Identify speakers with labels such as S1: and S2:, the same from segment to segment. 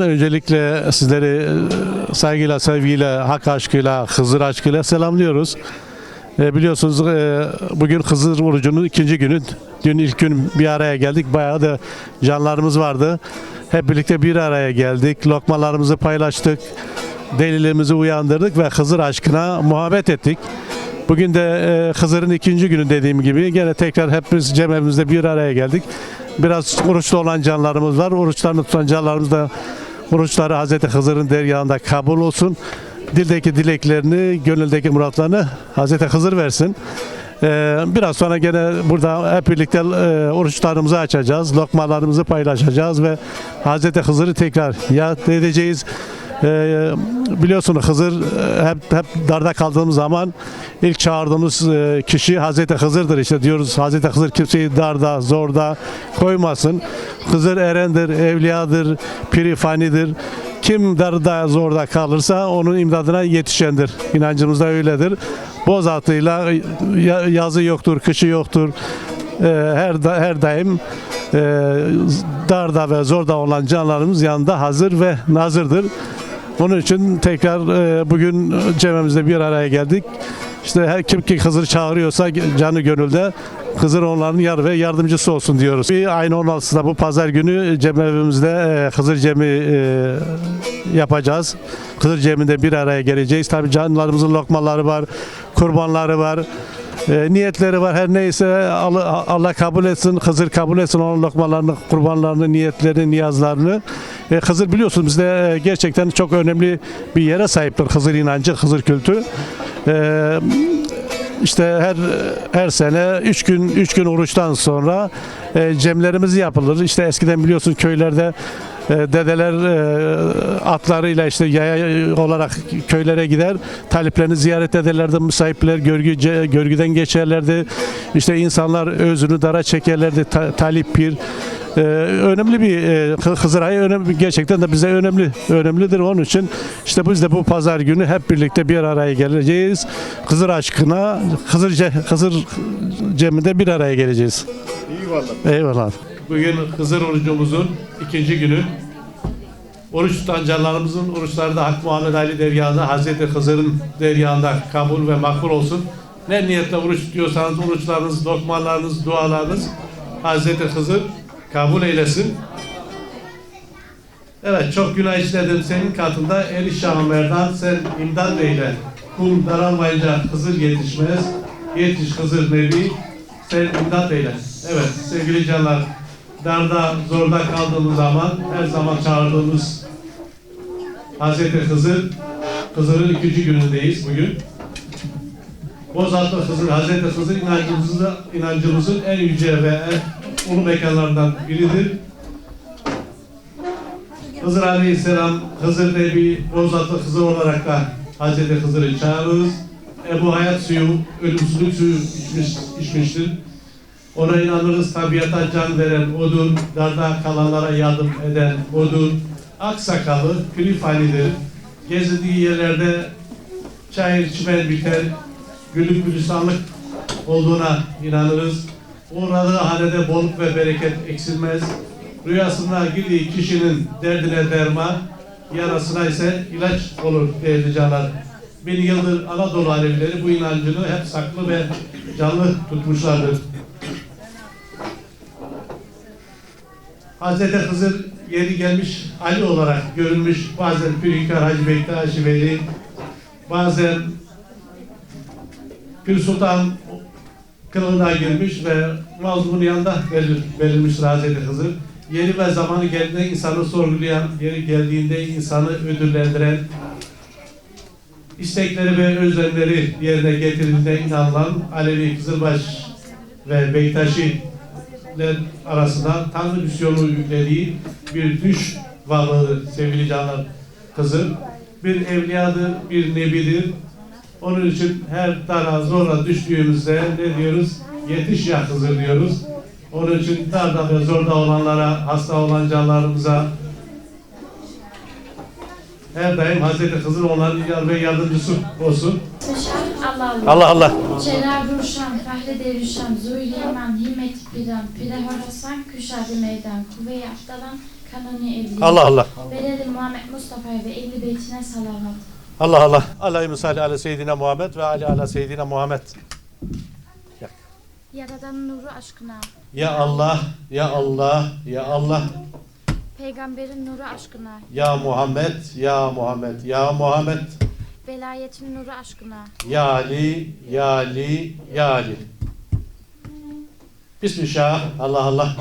S1: Öncelikle sizleri e, saygıyla, sevgiyle, hak aşkıyla, Hızır aşkıyla selamlıyoruz. E, biliyorsunuz e, bugün Hızır orucunun ikinci günü. Dün ilk gün bir araya geldik. Bayağı da canlarımız vardı. Hep birlikte bir araya geldik. Lokmalarımızı paylaştık. Delilimizi uyandırdık ve Hızır aşkına muhabbet ettik. Bugün de e, Hızır'ın ikinci günü dediğim gibi gene tekrar hepimiz cemevimizde bir araya geldik. Biraz oruçlu olan canlarımız var. Oruçlarını tutan canlarımız da oruçları Hazreti Hızır'ın deryağında kabul olsun. Dildeki dileklerini, gönüldeki muratlarını Hazreti Hızır versin. Ee, biraz sonra gene burada hep birlikte e, oruçlarımızı açacağız, lokmalarımızı paylaşacağız ve Hazreti Hızır'ı tekrar yad edeceğiz. Ee, biliyorsunuz Hızır e, hep hep darda kaldığımız zaman ilk çağırdığımız e, kişi Hazreti Hızır'dır işte diyoruz Hazreti Hızır kimseyi darda zorda koymasın. Hızır erendir, evliyadır, piri fanidir. Kim darda zorda kalırsa onun imdadına yetişendir. İnancımızda öyledir. Boz atıyla ya- yazı yoktur, kışı yoktur. Ee, her her daim e, darda ve zorda olan canlarımız yanında hazır ve nazırdır. Onun için tekrar e, bugün cememizde bir araya geldik. İşte her kim ki Hızır çağırıyorsa canı gönülde Hızır onların yar ve yardımcısı olsun diyoruz. Bir ayın 16'sında bu pazar günü cemevimizde e, Hızır Cemi e, yapacağız. Hızır Cemi'nde bir araya geleceğiz. Tabii canlarımızın lokmaları var, kurbanları var. E, niyetleri var her neyse Allah, Allah kabul etsin, Hızır kabul etsin onun lokmalarını, kurbanlarını, niyetlerini, niyazlarını. E, Hızır biliyorsunuz bizde e, gerçekten çok önemli bir yere sahiptir Hızır inancı, Hızır kültü. E, işte her her sene 3 gün 3 gün oruçtan sonra e, cemlerimiz yapılır. İşte eskiden biliyorsun köylerde dedeler e, atlarıyla işte yaya olarak köylere gider. Taliplerini ziyaret ederlerdi. Müsahipler görgü görgüden geçerlerdi. İşte insanlar özünü dara çekerlerdi. Ta- talip pir ee, önemli bir e, Hı- Hızır ayı önemli gerçekten de bize önemli önemlidir onun için işte biz de bu pazar günü hep birlikte bir araya geleceğiz. Hızır aşkına Hızır Hızır Cemi'de bir araya geleceğiz.
S2: Eyvallah.
S1: Eyvallah. Bugün Hızır orucumuzun ikinci günü. Oruç tutan canlarımızın oruçları da Hak Muhammed Ali deryağında, Hazreti Hızır'ın deryağında kabul ve makbul olsun. Ne niyetle oruç tutuyorsanız oruçlarınız, lokmalarınız, dualarınız Hazreti Hızır kabul eylesin. Evet çok günah işledim senin katında el şahı merdan sen imdad eyle. Kul daralmayınca Hızır yetişmez. Yetiş Hızır Nebi sen imdad eyle. Evet sevgili canlar darda zorda kaldığımız zaman her zaman çağırdığımız Hazreti Hızır Hızır'ın ikinci günündeyiz bugün. Bozatlı Hızır, Hazreti Hızır inancımızın, inancımızın en yüce ve en ulu mekanlarından biridir. Hızır Aleyhisselam, Hızır Nebi, Bozatlı Hızır olarak da Hazreti Hızır'ı çağırırız. Ebu Hayat suyu, ölümsüzlük suyu içmiş, içmiştir. Ona inanırız tabiata can veren odur, darda kalanlara yardım eden odur. Aksakalı, külifanidir. Gezdiği yerlerde çayır çimen biter, güllük gülistanlık olduğuna inanırız. Uğradığı hanede bolluk ve bereket eksilmez. Rüyasında girdiği kişinin derdine derman, yarasına ise ilaç olur değerli canlar. Bin yıldır Anadolu Alevileri bu inancını hep saklı ve canlı tutmuşlardır. Hazreti Hızır yeri gelmiş Ali olarak görünmüş. Bazen Pürhikar Hacı Bektaşi Veli, bazen Pir Sultan kılığına girmiş ve mazlumun yanında verir, verilmiştir Hazreti Hızır. Yeri ve zamanı geldiğinde insanı sorgulayan, yeri geldiğinde insanı ödüllendiren, istekleri ve özlemleri yerine getirildiğine inanılan Alevi Kızılbaş ve Bektaşiler arasında Tanrı misyonu yüklediği bir düş varlığı sevgili canlar Hızır. Bir evliyadır, bir nebidir, onun için her dara zora düştüğümüzde ne diyoruz? Yetiş ya Hızır diyoruz. Onun için darda ve zorda olanlara, hasta olan canlarımıza her daim Hazreti Hızır onların yar ve yardımcısı olsun.
S3: Allah Allah.
S1: Allah Allah.
S3: Cenab-ı Ruşan, Fahri Dervişan, Zuyliman, Himmet Biran, Pire Horasan, Küşadi Meydan, Kuvve-i Aftalan, Kanuni evliliği.
S1: Allah Allah.
S3: Beledi Muhammed Mustafa'ya ve ehli beytine salavat.
S1: Allah Allah. Allahümme salli ala seyyidina Muhammed ve ali ala seyyidina Muhammed.
S3: Yaradanın nuru aşkına,
S1: Ya Allah, ya Allah, ya Allah.
S3: peygamberin nuru aşkına,
S1: Ya Muhammed, ya Muhammed, ya Muhammed.
S3: Velayetin nuru aşkına,
S1: Ya Ali, Ya Ali, Ya Ali. Bismillah, Allah Allah.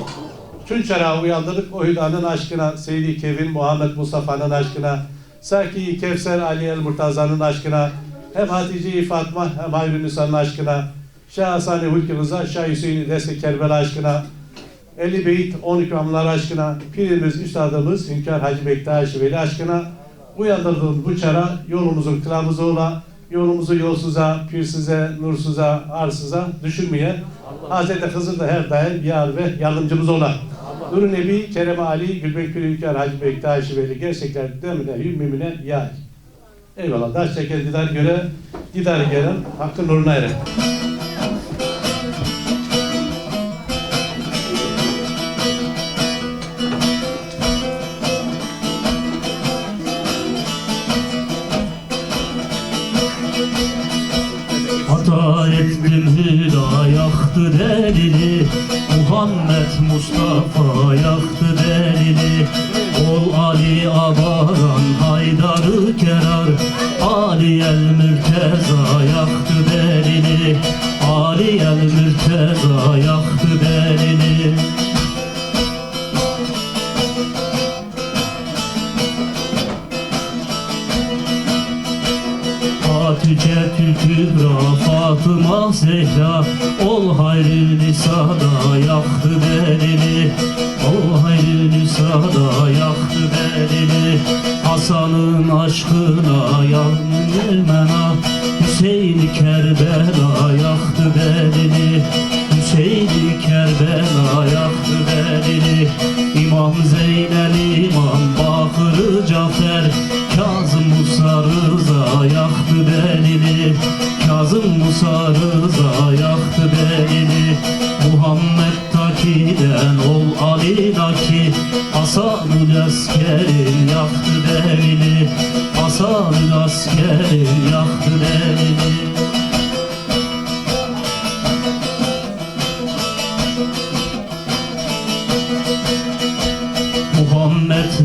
S1: Tüm çarağı uyandırdık o hüdanın aşkına, Seyyid-i Kevin Muhammed Mustafa'nın aşkına, Saki Kevser Ali El Murtaza'nın aşkına, hem Hatice-i Fatma hem Hayrü Nisa'nın aşkına, Şah Hasan-ı Hulki Rıza, Şah Hüseyin-i Deste Kerbela aşkına, Eli Beyt 10 ikramlar aşkına, Pirimiz, Üstadımız Hünkar Hacı Bektaş Veli aşkına, uyandırdığın bu çara yolumuzun kılavuzu ola, yolumuzu yolsuza, pirsize, nursuza, arsıza düşürmeye, Hazreti Hızır da her daim yar ve yardımcımız ola. Nur Nebi, Kerem Ali, Gülbekir Hünkar Hacı Bektaş Veli gerçekler demine, hümmümüne yar. Eyvallah. Daş çeken didar göre, didar gelen hakkın nuruna erer.
S2: Mustafa yaktı Kübra Fatıma Zehra Ol hayrı nisada yaktı belini. Ol hayrı nisada yaktı belini. Hasan'ın aşkına yandım mena. Hüseyin Kerbela yaktı belini. Hüseyin Kerbela yaktı belini. İmam Zeynel İmam Bakır Cafer Kazım Musa Rıza yaktı belini. Kazım Musa Rıza yaktı belini. Muhammed Taki'den ol Ali Daki Hasanül Asker'in yaktı belini. Hasanül Asker'in yaktı belini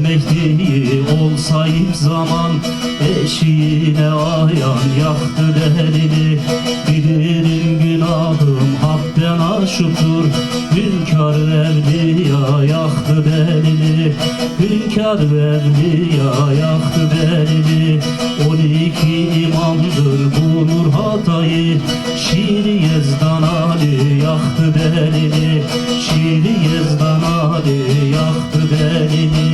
S2: Muhammed Mehdi'yi olsayım zaman Eşiğine ayan yaktı delini Bilirim günahım hakten aşıktır Hünkar evliya yaktı belini Hünkar evliya yaktı belini On iki imamdır bu nur hatayı Şiir Yezdan Ali yaktı belini Şiir Yezdan Ali yaktı belini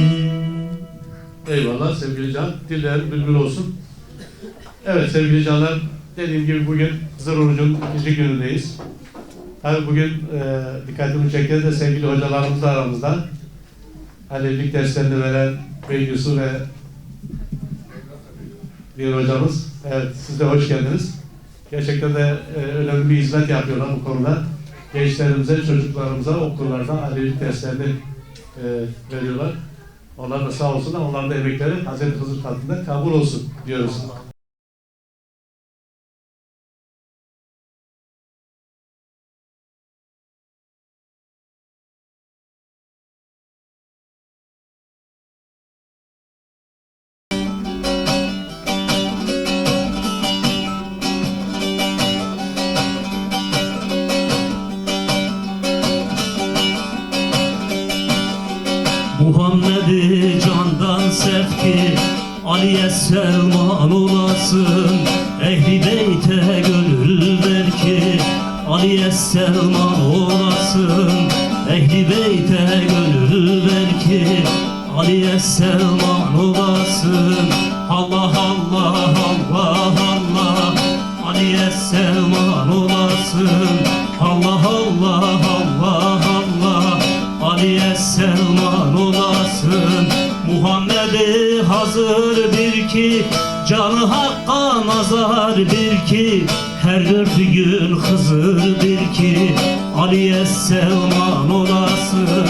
S1: Eyvallah sevgili can. Diller bülbül olsun. Evet sevgili canlar. Dediğim gibi bugün Hızır Oruç'un ikinci günündeyiz. Tabii bugün e, dikkatimi çeken de sevgili hocalarımız da aramızda. Halillik derslerini veren Beygüsü ve bir hocamız. Evet siz de hoş geldiniz. Gerçekten de e, önemli bir hizmet yapıyorlar bu konuda. Gençlerimize, çocuklarımıza okullarda Alevilik derslerini e, veriyorlar. Onlar da sağ olsunlar. Onların da emekleri Hazreti Hızır katında kabul olsun diyoruz.
S2: Muhammed'i candan sevki Ali'ye Selman olasın. Ehli beyte gönül ver ki Ali'ye Selman olasın. Ehli beyte gönül ver ki Ali'ye Selman olasın. Allah Allah Allah Allah Ali'ye Selman olasın ki Canı hakka nazar bir ki Her dört gün Hızır bir ki. Ali'ye Selman olasın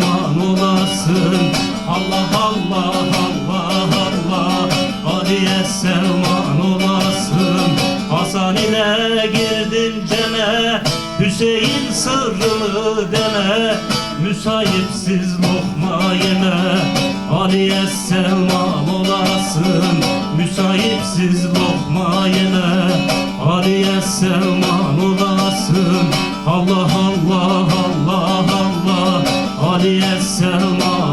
S2: Selman olasın. Allah Allah Allah Allah. Aliye Selman olasın. Hasan ile girdin ceme. Hüseyin sırrını deme. Müsahipsiz lokma yeme. Aliye Selman olasın. Müsahipsiz lokma yeme. Aliye Selman olasın. Allah Allah Allah Aliye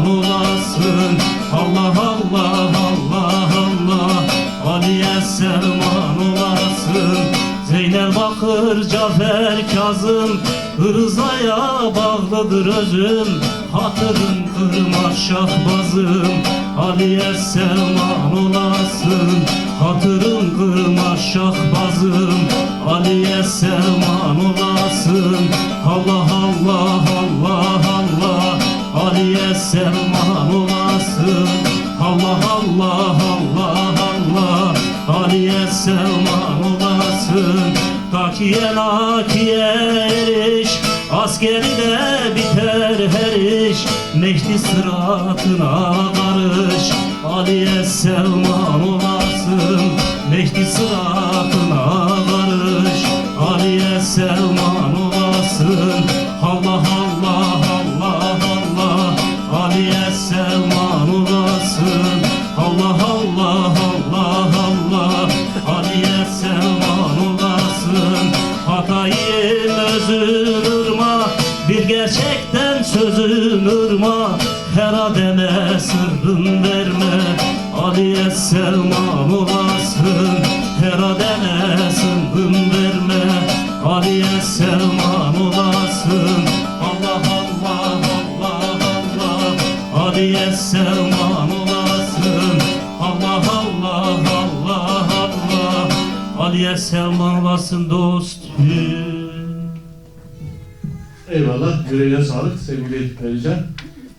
S2: olasın Allah Allah Allah Allah. Aliye Selman olasın Zeynel Bakır Cafer Kazım. Rızaya bağlıdır özüm. Hatırın kırma şahbazım. Aliye Selman olasın Hatırın kırma şahbazım. Aliye Selman olasın Allah Allah Allah Allah Aliye Selman olasın. Allah Allah Allah Allah. Aliye Selman olasın. Takiye nakiye eriş. Askeri de biter her iş. Mehdi sıratına karış. Aliye Selman olasın. Mehdi sıratına karış. Aliye Selman Aliye Selman olasın dostum
S1: Eyvallah. Yüreğine sağlık sevgili Perican.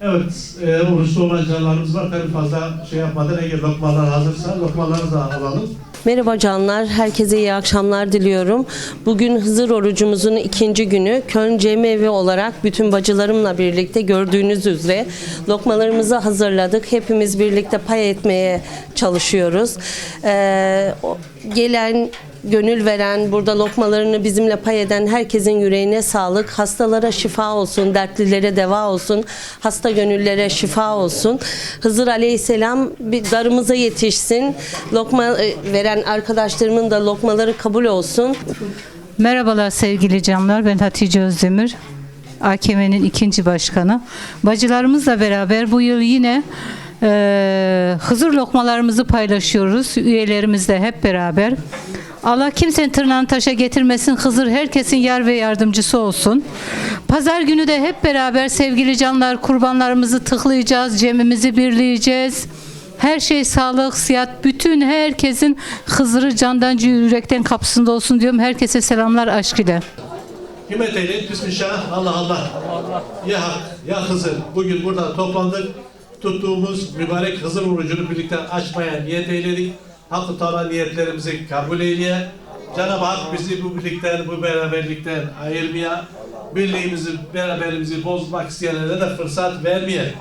S1: Evet, e, oruçlu olan canlarımız var. Tabii fazla şey yapmadan eğer lokmalar hazırsa lokmaları da alalım.
S4: Merhaba canlar, herkese iyi akşamlar diliyorum. Bugün Hızır orucumuzun ikinci günü. Köln Cemevi olarak bütün bacılarımla birlikte gördüğünüz üzere lokmalarımızı hazırladık. Hepimiz birlikte pay etmeye çalışıyoruz. Ee, gelen gönül veren, burada lokmalarını bizimle pay eden herkesin yüreğine sağlık. Hastalara şifa olsun, dertlilere deva olsun, hasta gönüllere şifa olsun. Hızır Aleyhisselam bir darımıza yetişsin. Lokma e, veren arkadaşlarımın da lokmaları kabul olsun.
S5: Merhabalar sevgili canlar. Ben Hatice Özdemir. AKM'nin ikinci başkanı. Bacılarımızla beraber bu yıl yine e, Hızır lokmalarımızı paylaşıyoruz. Üyelerimizle hep beraber. Allah kimsenin tırnağını taşa getirmesin. Hızır herkesin yar ve yardımcısı olsun. Pazar günü de hep beraber sevgili canlar kurbanlarımızı tıklayacağız. Cemimizi birleyeceğiz. Her şey sağlık, sıhhat, bütün herkesin Hızır'ı candan yürekten kapısında olsun diyorum. Herkese selamlar aşk ile.
S1: Himmet eyleyin. Bismillah. Allah Allah. Ya Hak, ya Hızır. Bugün burada toplandık. Tuttuğumuz mübarek Hızır orucunu birlikte açmaya niyet eyledik. Hak-ı Teala niyetlerimizi kabul eyleye. Cenab-ı Hak bizi bu birlikten, bu beraberlikten ayırmaya, birliğimizi, beraberimizi bozmak isteyenlere de fırsat vermeye.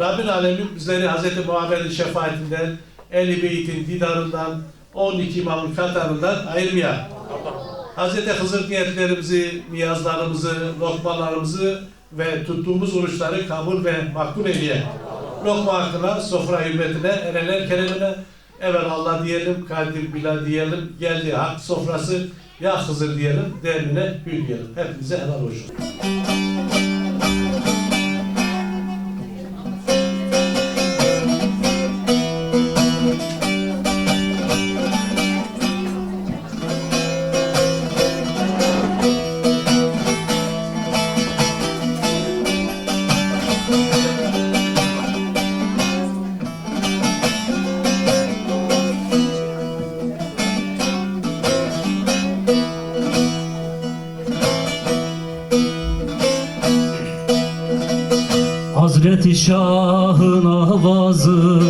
S1: Rabbül Alemin bizleri Hz. Muhammed'in şefaatinden, Ehl-i Beyt'in didarından, 12 imamın katarından ayırmaya. Hz. Hızır niyetlerimizi, niyazlarımızı, lokmalarımızı ve tuttuğumuz oruçları kabul ve makbul eyleye. Lokma hakkına, sofra hürmetine, ereler keremine, evvel Allah diyelim, kadir bila diyelim, geldi hak sofrası, ya Hızır diyelim, derdine gül diyelim. Hepinize helal olsun.
S2: Hazreti Şah'ın avazı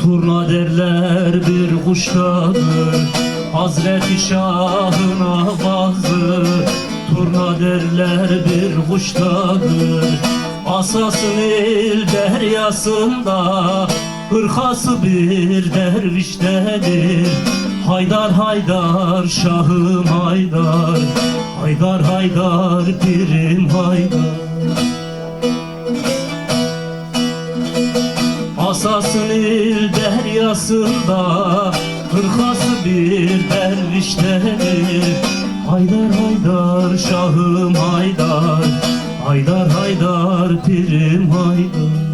S2: Turna derler bir kuştadır Hazreti Şah'ın avazı Turna derler bir kuştadır Asasın il deryasında Hırkası bir derviştedir Haydar haydar şahım haydar Haydar haydar pirim haydar deryasında Hırkası bir derviştedir Haydar haydar şahım haydar Haydar haydar pirim haydar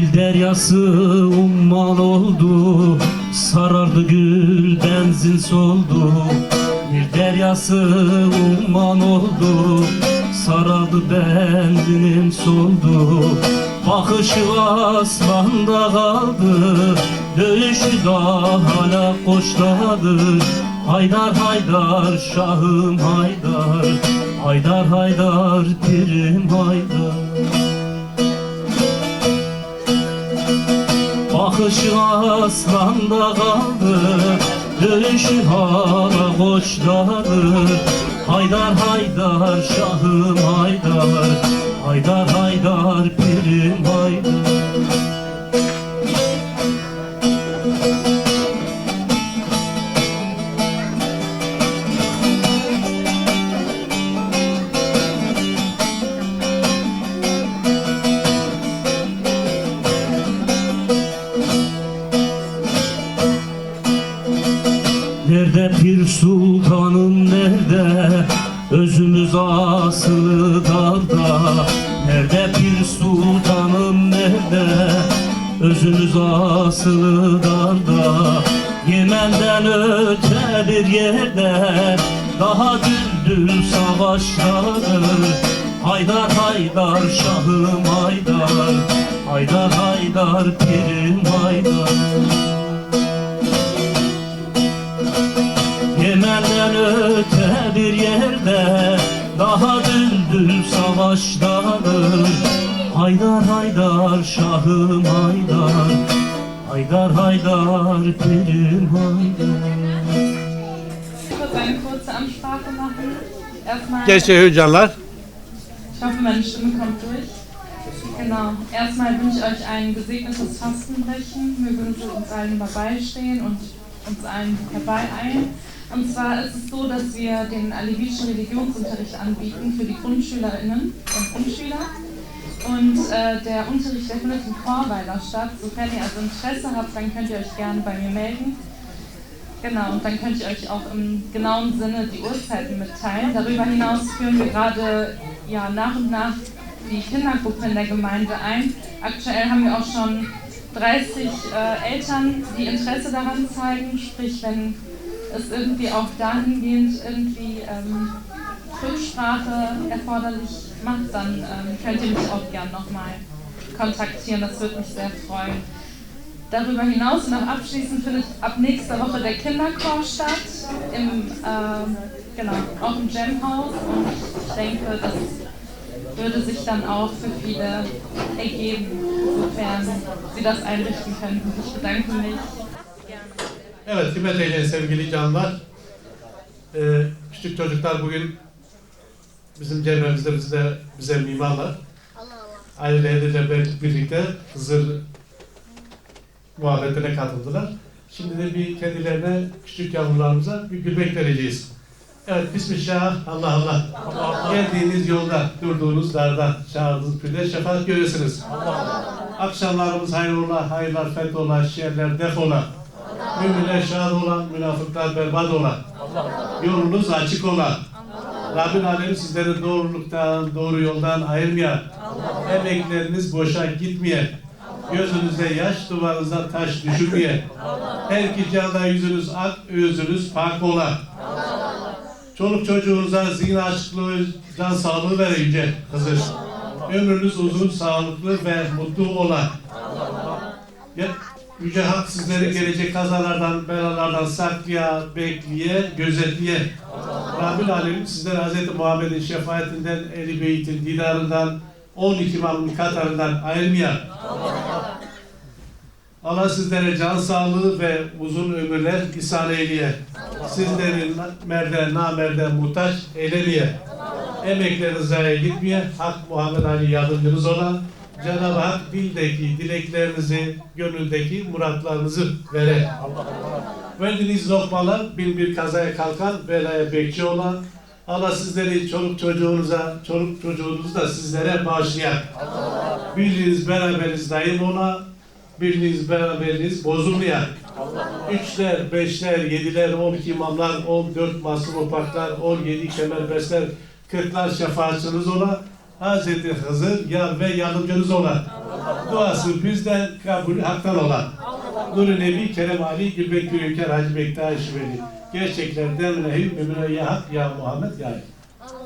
S2: Dil deryası umman oldu Sarardı gül benzin soldu. Dil deryası umman oldu Sarardı benzinim soldu. Bakışı aslanda kaldı Dövüşü da hala koçtadır Haydar haydar şahım haydar Haydar haydar pirim haydar Bakışı aslanda kaldı Dövüşü hala koçtadır Haydar haydar şahım haydar Haydar haydar pirim haydar pirim haydar Yemen'den öte bir yerde Daha düldül savaştadır Haydar haydar şahım haydar Haydar haydar pirim haydar
S1: Genç hocamlar.
S6: ich hoffe, meine Stimme kommt durch. Genau. Erstmal wünsche ich euch ein gesegnetes Fastenbrechen. Möge uns uns allen beistehen und uns allen herbeieilen. Und zwar ist es so, dass wir den alevitischen Religionsunterricht anbieten für die GrundschülerInnen und Grundschüler. Und äh, der Unterricht, findet in Chorweiler statt. Sofern ihr also Interesse habt, dann könnt ihr euch gerne bei mir melden. Genau, und dann könnt ihr euch auch im genauen Sinne die Uhrzeiten mitteilen. Darüber hinaus führen wir gerade ja, nach und nach die Kindergruppe in der Gemeinde ein. Aktuell haben wir auch schon 30 äh, Eltern, die Interesse daran zeigen. Sprich, wenn es irgendwie auch dahingehend irgendwie ähm, erforderlich macht, dann ähm, könnt ihr mich auch gern nochmal kontaktieren. Das würde mich sehr freuen. Darüber hinaus und auch abschließend findet ab nächster Woche der Kinderchor statt, im, ähm, genau, auch im Gemhaus und ich denke, das würde sich dann auch für viele ergeben, sofern sie das einrichten könnten. Ich bedanke mich.
S1: Evet kıymetli eyle sevgili canlar. Ee, küçük çocuklar bugün bizim cememizde bize, bize mimarlar. Aileleriyle bir- birlikte Hızır muhabbetine katıldılar. Şimdi de bir kendilerine küçük yavrularımıza bir gülmek vereceğiz. Evet Bismillah Allah Allah. Geldiğiniz yolda, durduğunuz darda, çağırdığınız pürde şefaat görürsünüz. Akşamlarımız hayrola, hayırlar fethola, şerler defola. Müminler şad olan, münafıklar berbat ola. Yolunuz açık ola. Rabbin Alemi sizleri doğruluktan, doğru yoldan ayırmayan, emekleriniz boşa gitmeyen, gözünüzde yaş, duvarınıza taş düşürmeyen, her iki cihanda yüzünüz ak, özünüz pak olan, çoluk çocuğunuza zihin açıklığı, can sağlığı veren yüce Hızır. Ömrünüz uzun, sağlıklı ve mutlu olan, ya, Yüce Hak sizleri gelecek kazalardan, belalardan saklaya, bekleye, gözetleye. Rabbül Alemin sizleri Hz. Muhammed'in şefaatinden, Ehl-i Beyt'in didarından, 12 imamın katarından ayırmayan. Allah sizlere can sağlığı ve uzun ömürler ihsan eyleye. Sizleri merde, namerde muhtaç eylemeye. Emekleriniz zayiye gitmeye, Hak Muhammed Ali yardımcınız olan Cenab-ı Hak dildeki dileklerinizi, gönüldeki muratlarınızı vere. Verdiğiniz lokmalar bin bir kazaya kalkan, belaya bekçi olan, Allah sizleri çoluk çocuğunuza, çoluk çocuğunuzu da sizlere bağışlayan. Birliğiniz, beraberiniz daim ona, birliğiniz, beraberiniz bozulmayan. Üçler, beşler, yediler, on iki imamlar, on dört masum opaklar, on yedi kemerbestler, kırklar şefaatçınız ola, Hazreti Hızır yar ve yardımcınız olan. Duası bizden, kabulü haktan olan. Nuri Nebi Kerem Ali Gülbek Gülüker Hacı Bektaş Veli. Gerçeklerden nehir mümine ya hak ya Muhammed ya.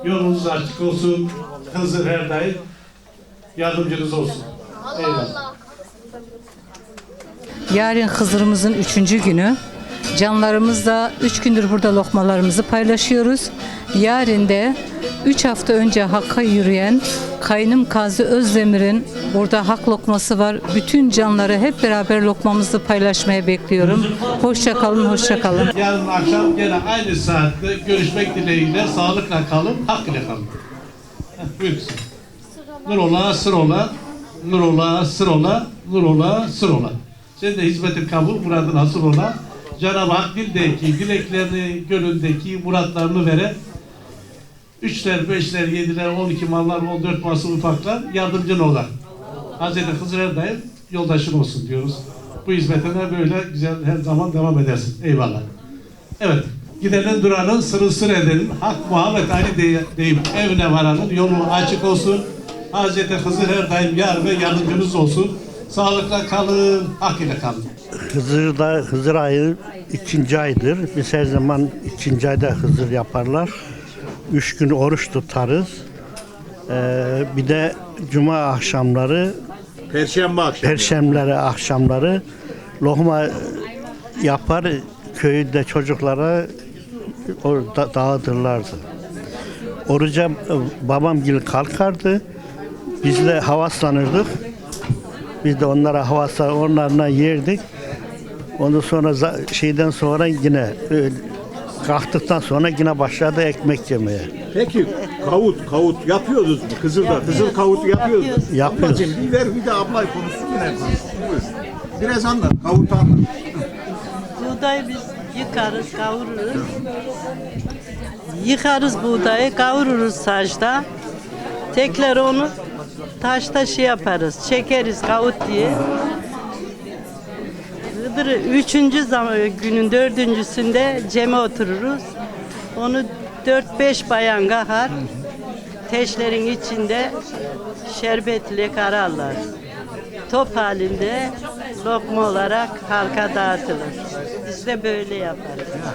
S1: Yolunuz açık olsun. Hızır her daim yardımcınız olsun. Eyvallah.
S5: Yarın Hızır'ımızın üçüncü günü. Canlarımız da üç gündür burada lokmalarımızı paylaşıyoruz. Yarın de üç hafta önce Hakk'a yürüyen Kaynım Kazi Özdemir'in burada hak lokması var. Bütün canları hep beraber lokmamızı paylaşmaya bekliyorum. Hoşça kalın, hoşça kalın.
S1: Yarın akşam gene aynı saatte görüşmek dileğiyle sağlıkla kalın, hak ile kalın. Buyursun. Nur ola, sır ola, nur ola, sır ola, nur ola, sır ola. Senin de hizmetin kabul, muradın hasıl ola. Cenab-ı Hak dildeki, dileklerini, gönüldeki muratlarını veren üçler, beşler, yediler, on iki mallar, on dört masum ufaklar yardımcın olan. Hazreti Hızır Erdayım yoldaşın olsun diyoruz. Bu hizmetine böyle güzel her zaman devam edersin. Eyvallah. Evet. Gidenin duranın sırrı sır edenin Hak Muhammed Ali de, deyip evine varanın yolu açık olsun. Hazreti Hızır her daim yar ve yardımcınız olsun. Sağlıkla kalın, hak ile kalın.
S7: Hızır'da Hızır ayı ikinci aydır. Biz her zaman ikinci ayda Hızır yaparlar. Üç gün oruç tutarız. Ee, bir de cuma akşamları,
S8: Perşembe akşamı.
S7: perşembeleri akşamları lohma yapar köyde çocuklara orada dağıtırlardı. Oruca babam gibi kalkardı. Biz de havaslanırdık. Biz de onlara havaslan, onlarla yerdik. Ondan sonra şeyden sonra yine e, kalktıktan sonra yine başladı ekmek yemeye.
S8: Peki kavut kavut yapıyoruz mu? Kızıl'da kızıl kavutu yapıyoruz.
S7: Yapıyoruz.
S8: Ablacığım bir ver bir de ablay konuşsun yine konuşsun. Biraz anlat. Kavutu anlat.
S9: Buğdayı biz yıkarız, kavururuz. Yıkarız buğdayı, kavururuz saçta. Tekrar onu taşta şey yaparız, çekeriz kavut diye. Iğdır'ı üçüncü zaman, günün dördüncüsünde ceme otururuz. Onu dört beş bayan kakar. Teşlerin içinde şerbetle kararlar. Top halinde lokma olarak halka dağıtılır. Biz de böyle yaparız.